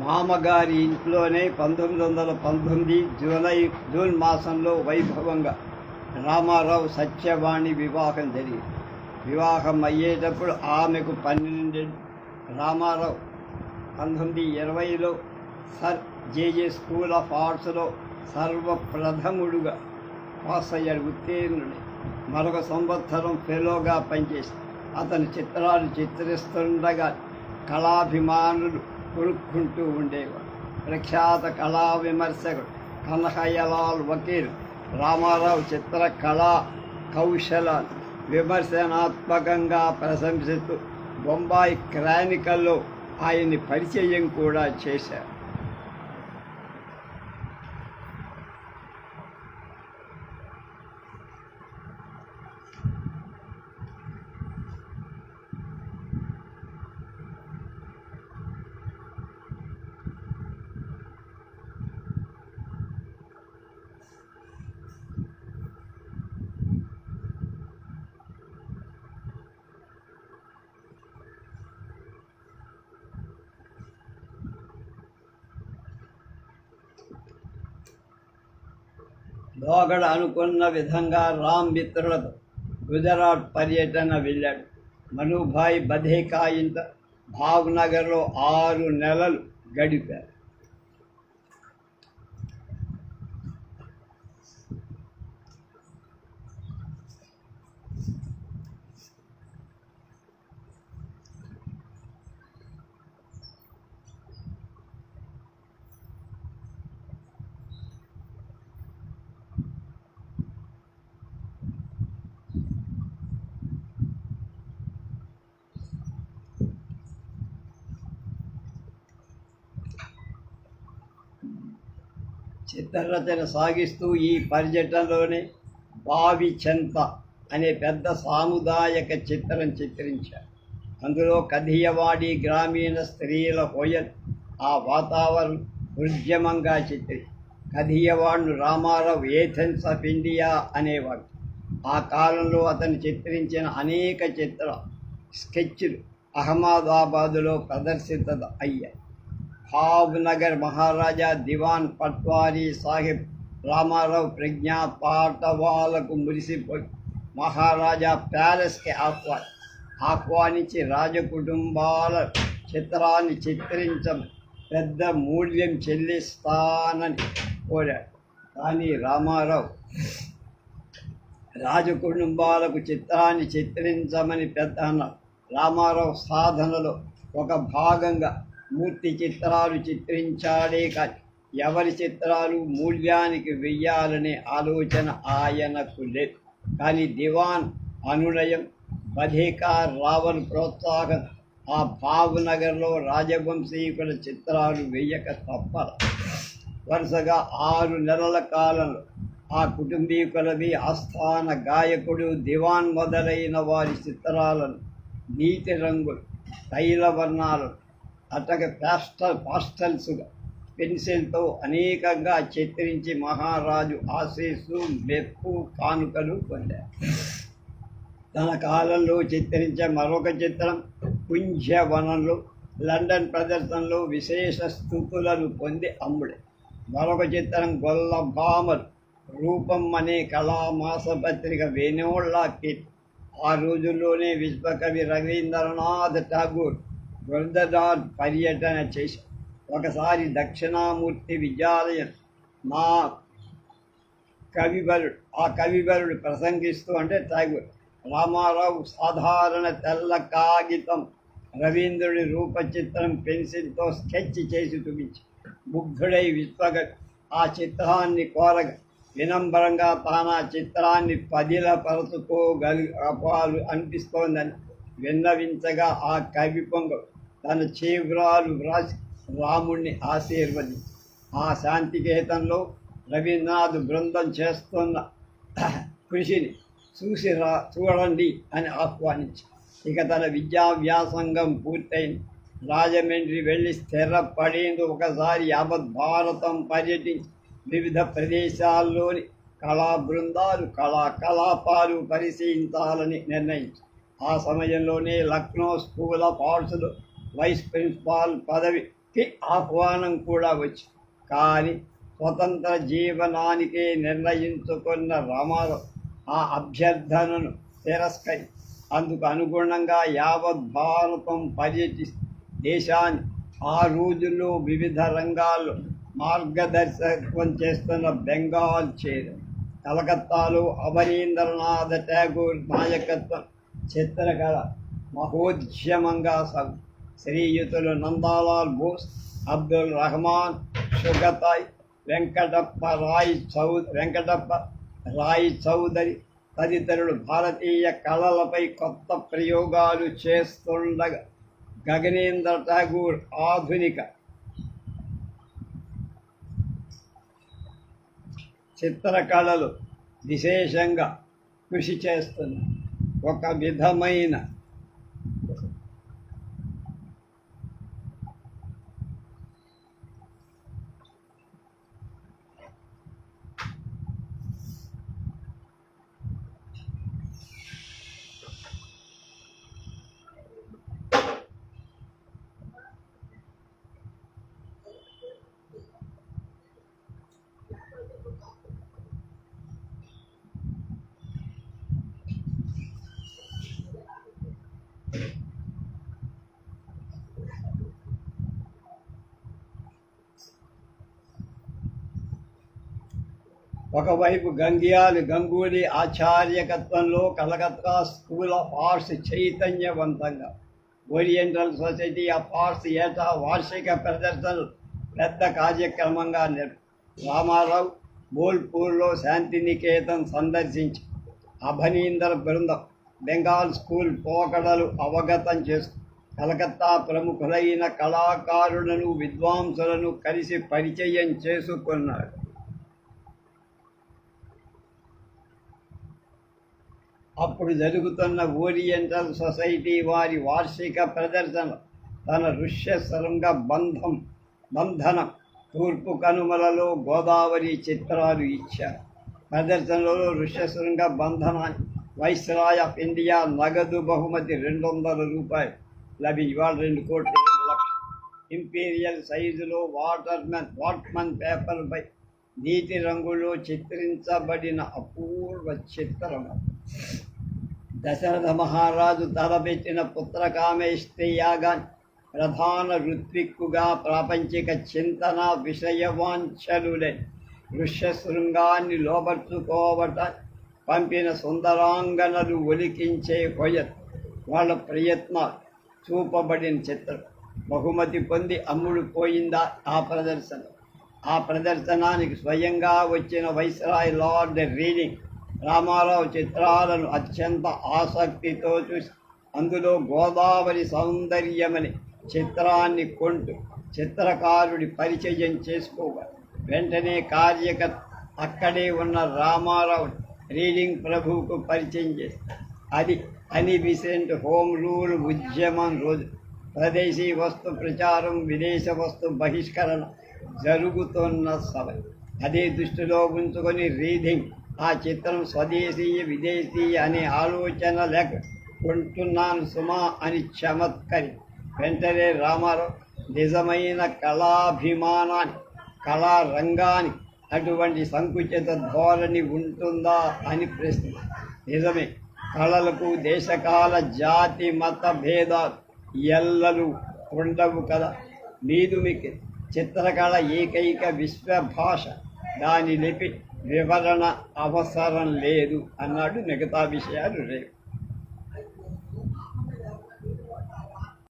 మామగారి ఇంట్లోనే పంతొమ్మిది వందల పంతొమ్మిది జూలై జూన్ మాసంలో వైభవంగా రామారావు సత్యవాణి వివాహం జరిగింది. వివాహం అయ్యేటప్పుడు ఆమెకు పన్నెండు రామారావు పంతొమ్మిది ఇరవైలో Sir J J school of ఆర్ట్స్లో సర్వప్రథముడుగా పాస్ అయ్యాడు ఉత్తీర్ణుడు మరొక సంవత్సరం ఫెలోగా పనిచేసి అతని చిత్రాలు చిత్రిస్తుండగా కళాభిమానులు కొనుక్కుంటూ ఉండేవాడు. ప్రఖ్యాత కళా విమర్శకుడు కనహయ్యలాల్ వకీల్ రామారావు చిత్రకళా కౌశల విమర్శనాత్మకంగా ప్రశంసిస్తూ బొంబాయి క్రానికల్లో ఆయన్ని పరిచయం కూడా చేశారు లోగడ అనుకున్న విధంగా రామ్ మిత్రులతో గుజరాత్ పర్యటన వెళ్ళాడు. మనుభాయ్ బధేకా భావ్నగర్లో ఆరు నెలలు గడిపారు. చిత్రరచన సాగిస్తూ ఈ పర్యటనలోనే బావి చెంత అనే పెద్ద సాముదాయక చిత్రం చిత్రించారు. అందులో కథియవాడి గ్రామీణ స్త్రీల హోయల్ ఆ వాతావరణం ఉద్యమంగా చిత్రి కథియవాడును రామారావు ఏథెన్స్ ఆఫ్ ఇండియా అనేవాడు. ఆ కాలంలో అతను చిత్రించిన అనేక చిత్ర స్కెచ్లు అహ్మదాబాదులో ప్రదర్శిత అయ్యాయి. భావ్నగర్ మహారాజా దివాన్ పట్వారీ సాహిబ్ రామారావు ప్రజ్ఞా పాటవాలకు మురిసిపోయి మహారాజా ప్యాలెస్కి ఆహ్వా ఆహ్వానించి రాజకుటుంబాల చిత్రాన్ని చిత్రించమని పెద్ద మూల్యం చెల్లిస్తానని కోరాడు కానీ రామారావు రాజకుటుంబాలకు చిత్రాన్ని చిత్రించమని పెద్ద అన్నారు రామారావు సాధనలో ఒక భాగంగా మూర్తి చిత్రాలు చిత్రించాడే కానీ ఎవరి చిత్రాలు మూల్యానికి వెయ్యాలనే ఆలోచన ఆయనకు లేదు. కానీ దివాన్ అనునయం బధేకార్ రావణ్ ప్రోత్సాహం ఆ భావనగర్లో రాజవంశీకుల చిత్రాలు వెయ్యక తప్ప వరుసగా ఆరు నెలల కాలంలో ఆ కుటుంబీకులవి ఆస్థాన గాయకుడు దివాన్ మొదలైన వారి చిత్రాలను నీతి రంగులు తైల అట్లాగే పాస్టల్ పాస్టల్స్గా పెన్సిల్తో అనేకంగా చిత్రించి మహారాజు ఆశీస్సు మెప్పు కానుకలు పొందారు. తన కాలంలో చిత్రించే మరొక చిత్రం కుంజవనంలో లండన్ ప్రదర్శనలో విశేష స్థుతులను పొంది అమ్ముడే. మరొక చిత్రం గొల్లభామలు రూపం అనే కళా మాసపత్రిక వేణోళ్ళ కిట్. ఆ రోజుల్లోనే విశ్వకవి రవీంద్రనాథ్ ఠాగూర్ బృందదాన్ పర్యటన చేసి ఒకసారి దక్షిణామూర్తి విద్యాలయం మా కవివరుడు ఆ కవివరుడు ప్రసంగిస్తూ అంటే ఠాగూర్ రామారావు సాధారణ తెల్ల కాగితం రవీంద్రుడి రూపచిత్రం పెన్సిల్తో స్కెచ్ చేసి చూపించి ముగ్ధుడై విశ్వగ ఆ చిత్రాన్ని కోరగా వినమ్రంగా తాను ఆ చిత్రాన్ని పదిలపరుచుకోగలి అపాలు అనిపిస్తోందని విన్నవించగా ఆ కవి పొంగ తన చేవ్రాలు వ్రాసి రాముణ్ణి ఆశీర్వదించి. ఆ శాంతికేతంలో రవీంద్రనాథ్ బృందం చేస్తున్న కృషిని చూసి రా చూడండి అని ఆహ్వానించారు ఇక తన విద్యాభ్యాసంగం పూర్తయింది. రాజమండ్రి వెళ్ళి స్థిరపడేందు. ఒకసారి యావత్ భారతం పర్యటించి వివిధ ప్రదేశాల్లోని కళా బృందాలు కళా కలాపాలు పరిశీలించాలని నిర్ణయించారు ఆ సమయంలోనే లక్నో స్కూల్ ఆఫ్ ఆర్ట్స్లో వైస్ ప్రిన్సిపాల్ పదవికి ఆహ్వానం కూడా వచ్చి కానీ స్వతంత్ర జీవనానికి నిర్ణయించుకున్న రామారావు ఆ అభ్యర్థనను తిరస్కరి అందుకు అనుగుణంగా యావత్ భారతం పర్యటిస్తూ దేశాన్ని ఆ రోజుల్లో వివిధ రంగాల్లో మార్గదర్శకత్వం చేస్తున్న బెంగాల్ చేరు కలకత్తాలో అవనీంద్రనాథ ఠాగూర్ నాయకత్వం చిత్రకళ మహోద్యమంగా సాగు శ్రీయుతులు నందాలాల్ బోస్ అబ్దుల్ రహమాన్ సుగతాయ్ వెంకటప్ప రాయ్ చౌ వెంకటప్ప రాయ్ చౌదరి తదితరులు భారతీయ కళలపై కొత్త ప్రయోగాలు చేస్తుండగా గగనేంద్ర ఠాగూర్ ఆధునిక చిత్రకళలు విశేషంగా కృషి చేస్తున్న ఒక విధమైన ఒకవైపు గంగియాలు గంగూలీ ఆచార్యకత్వంలో కలకత్తా స్కూల్ ఆఫ్ ఆర్ట్స్ చైతన్యవంతంగా. ఓరియంటల్ సొసైటీ ఆఫ్ ఆర్ట్స్ ఏటా వార్షిక ప్రదర్శనలు పెద్ద కార్యక్రమంగా రామారావు బోల్పూర్లో శాంతినికేతన్ సందర్శించి అభనీందర్ బృందం బెంగాల్ స్కూల్ పోకడలు అవగతం చేస్తూ కలకత్తా ప్రముఖులైన కళాకారులను విద్వాంసులను కలిసి పరిచయం చేసుకున్నాడు అప్పుడు జరుగుతున్న ఓరియంటల్ సొసైటీ వారి వార్షిక ప్రదర్శన తన ఋష్యశృంగ బంధం బంధనం తూర్పు కనుమలలో గోదావరి చిత్రాలు ఇచ్చారు. ప్రదర్శనలో ఋష్యశృంగ బంధనాన్ని వైస్రాయ్ ఆఫ్ ఇండియా నగదు బహుమతి రెండు వందల రూపాయలు లభి ఇవాళ రెండు కోట్ల రెండు లక్షలు. ఇంపీరియల్ సైజులో వాటర్మెన్ వాట్మన్ పేపర్పై నీటి రంగులో చిత్రించబడిన అపూర్వ చిత్రం దశరథ మహారాజు తలపెట్టిన పుత్రకామేష్టి యాగాన్ని ప్రధాన ఋత్విక్కుగా ప్రాపంచిక చింతన విషయవాంఛలులే. ఋష్యశృంగాన్ని లోపర్చుకోవటానికి పంపిన సుందరాంగనలు ఒలికించే కొయ్యత్ వాళ్ళ ప్రయత్నాలు చూపబడిన చిత్రం. బహుమతి పొంది అమ్ముడు పోయిందా ఆ ప్రదర్శన. ఆ ప్రదర్శనానికి స్వయంగా వచ్చిన వైస్రాయ్ లార్డ్ రీడింగ్ రామారావు చిత్రాలను అత్యంత ఆసక్తితో చూసి అందులో గోదావరి సౌందర్యమని చిత్రాన్ని కొంటూ చిత్రకారుడి పరిచయం చేసుకోవాలి. వెంటనే కార్యకర్త అక్కడే ఉన్న రామారావు రీడింగ్ ప్రభువుకు పరిచయం చేస్తారు అది అని విసెంట్ హోమ్ రూల్ ఉద్యమం రోజు. స్వదేశీ వస్తు ప్రచారం విదేశ వస్తు బహిష్కరణ జరుగుతున్న సభ అదే దృష్టిలో ఉంచుకొని రీడింగ్ ఆ చిత్రం స్వదేశీయ విదేశీయ అనే ఆలోచన లేక కొంటున్నాను సుమా అని చమత్కరి. వెంటనే రామారావు నిజమైన కళాభిమానాన్ని కళారంగాన్ని అటువంటి సంకుచిత ధోరణి ఉంటుందా అని ప్రశ్న. నిజమే కళలకు దేశకాల జాతి మత భేదాలు ఎల్లలు ఉండవు కదా. మీదు మీకు చిత్రకళ ఏకైక విశ్వ భాష దాని లిపి వివరణ అవసరం లేదు అన్నాడు మిగతా విషయాలు రేపు.